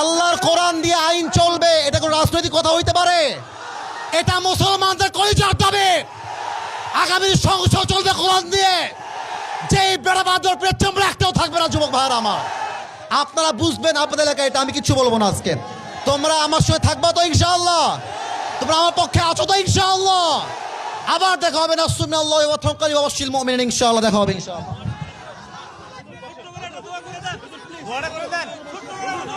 আল্লাহর কোরআন দিয়ে আইন চলবে, এটা কোনো রাজনৈতিক কথা হইতে পারে? এটা মুসলমানদের কলিজার দাবি। আগামী সংসদ চলবে কোরআন দিয়ে। যে বেড়া বাদর পেছন রাখতেও থাকবে না, যুবক ভাইয়েরা আমার। আপনারা বুঝবেন আপনাদের এলাকায় এটা আমি কিছু বলব না আজকে। তোমরা আমার সঙ্গে থাকবা তো ইনশাআল্লাহ? তোমরা আমার পক্ষে আছো তো ইনশাআল্লাহ? আবার দেখা হবে না সুমি আল্লাহ ওয়াথমকারী অবশ্যই মুমিনিন ইনশাআল্লাহ, দেখা হবে ইনশাআল্লাহ।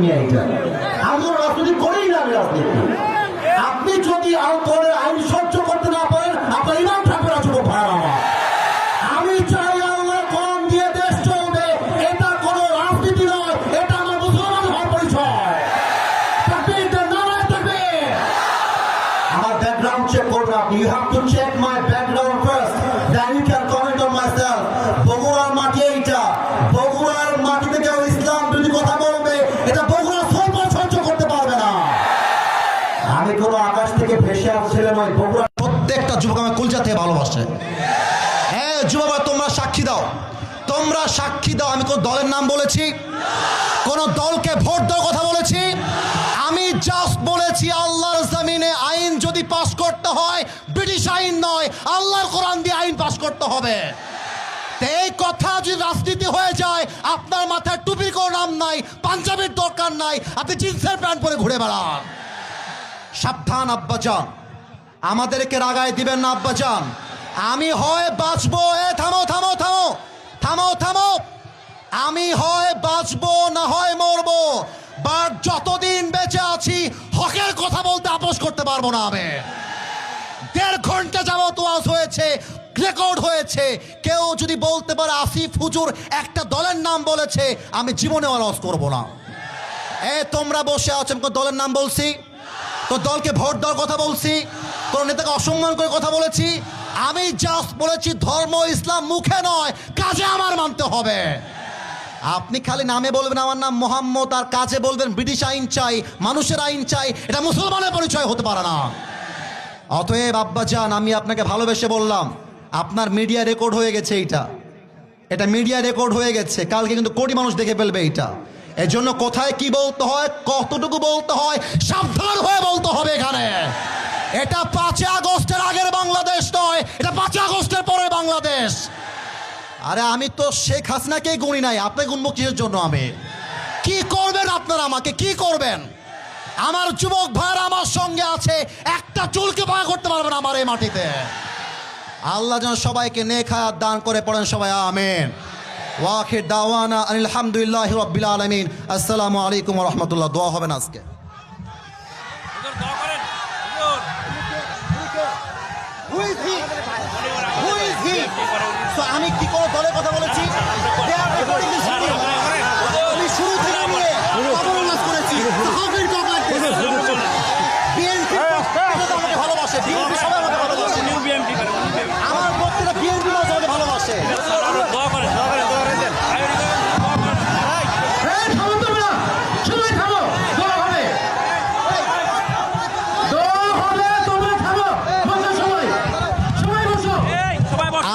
নিয়ে এটা। আমি আপনি যদি আইন থেকে ভালোবাসে। হ্যাঁ যুবক তোমরা সাক্ষী দাও। তোমরা সাক্ষী দাও, আমি কোন দলের নাম বলেছি? কোন দলকে ভোট দেওয়ার কথা বলেছি? আমি জাস্ট বলেছি, আল্লাহর জমিনে আইন যদি পাশ করতে হয়, ব্রিটিশ আইন নয়, আল্লাহর কোরআন দিয়ে আইন পাশ করতে হবে। এই কথা যদি রাজনীতি হয়ে যায়, আপনার মাথায় টুপি কোনো নাম নাই, পাঞ্জাবির দরকার নাই, আপনি জিন্সের প্যান্ট পরে ঘুরে বেড়ান। সাবধান, আব্বাজান। আমাদেরকে রাগায় দিবেন না আব্বাজান আমি হয় বাঁচবো, এ থামো থামো থামো থামো থামো। আমি হয় বাঁচবো, না হয় মরবো। বাট যতদিন বেঁচে আছি, হকের কথা বলতে আপোষ করতে পারব না আমি। দেড় ঘণ্টা যাবত ওয়াজ হয়েছে রেকর্ড হয়েছে। কেউ যদি বলতে পারে আসিফ হুজুর একটা দলের নাম বলেছে, আমি জীবনে ওয়াজ করব না। এ, তোমরা বসে আছো দলের নাম বলছি? তো দলকে ভোট দেওয়ার কথা বলছি? কোন নেতাকে অসম্মান করে কথা বলেছি, আমি জাস্ট বলেছি ধর্ম ইসলাম মুখে নয়, কাজে আমার মানতে হবে। আপনি খালি নামে বলবেন, আমার নাম মোহাম্মদ, আর কাজে বলবেন, ব্রিটিশ আইন চাই, মানুষের আইন চাই, এটা মুসলমানের পরিচয় হতে পারে না। অতএব আব্বাজান আমি আপনাকে ভালোবেসে বললাম, আপনার মিডিয়া রেকর্ড হয়ে গেছে এইটা। এটা মিডিয়া রেকর্ড হয়ে গেছে, কালকে কিন্তু কোটি মানুষ দেখে ফেলবে এইটা। এর জন্য কোথায় কি বলতে হয়, কতটুকু বলতে হয়, সাবধান হয়ে বলতে হবে এখানে। এটা পাঁচই আগস্টের আগের বাংলাদেশ নয়, এটা পাঁচই আগস্টের পরে বাংলাদেশ। আরে আমি তো শেখ হাসিনাকেই গুনি নাই, আপনি গুনবো কিসের জন্য আমি? কি করবেন আপনারা আমাকে? কি করবেন? আমার যুবক ভাইরা আমার সঙ্গে আছে, একটা চুলকে বাঁ করতে পারবেন আমার এই মাটিতে। আল্লাহ যেন সবাইকে নেখায়াত দান করে পড়েন সবাই, আমেন। ওয়াখির দাওয়ানা আলহামদুলিল্লাহ রব্বিল আলমিন। আসসালামু আলাইকুম রহমতুল্লাহ। দোয়া হবেন আজকে হুজুর দোয়া করেন হুজুর আমি কি কোনো দলের কথা বলেছি They are recording this video. আমি শুরু থেকে নিয়ে খবর উল্লাস করেছি So how can you talk like this? BNP এটা তো আমাকে ভালোবাসে বিএনপি সবাই আমাকে ভালোবাসে নিউ বিএমপি করেন আমার বক্তৃতা বিএনপি মানুষ আমাকে ভালোবাসে দোয়া করেন দোয়া করেন দোয়া করেন আয়োডিন করেন দোয়া করেন এই, থামো তোমরা। সবাই থামো। দোয়া হবে। দোয়া হবে, তোমরা থামো। বসো সবাই। সবাই বসো। এই সবাই বস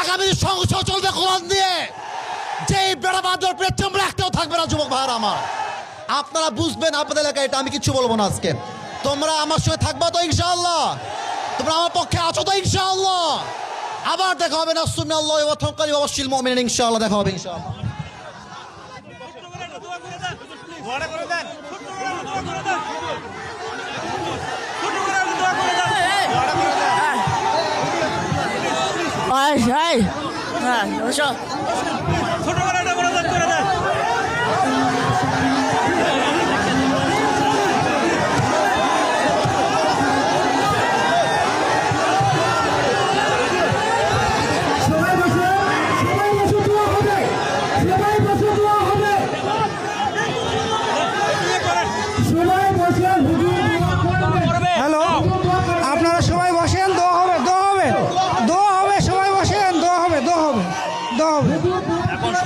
আগামী সংসদ চলবে কোরআন দিয়ে যেই বেড়া বাঁধর পেট চামড়া, একটাও থাকবে না, যুবক ভাইয়ের আমার। আপনারা বুঝবেন আপনাদের এলাকায় এটা, আমি কিছু বলব না আজকে। তোমরা আমার সঙ্গে থাকবা তো ইনশাআল্লাহ? তোমরা আমার পক্ষে আছো তো ইনশাআল্লাহ? আবার দেখা হবে না সুন্না আল্লাহ থমকারি অবশ্যই মুমিনিন, ইনশাআল্লাহ দেখা হবে ইনশাআল্লাহ। 哎哎，哎い、は、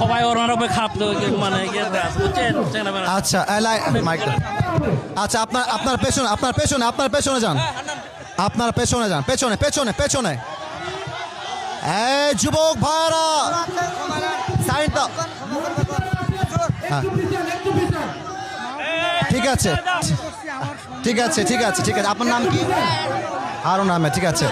সবাই ওনার উপরে খাপ মানে ইয়ে? আচ্ছা আচ্ছা আপনার আপনার পেছনে আপনার পেছনে আপনার পেছনে যান। আপনার পেছনে যান। পেছনে পেছনে পেছনে। এই যুবক ভাইরা! সাইড দাও হ্যাঁ। ঠিক আছে। ঠিক আছে ঠিক আছে ঠিক আছে। আপনার নাম কি? আরও নামে ঠিক আছে।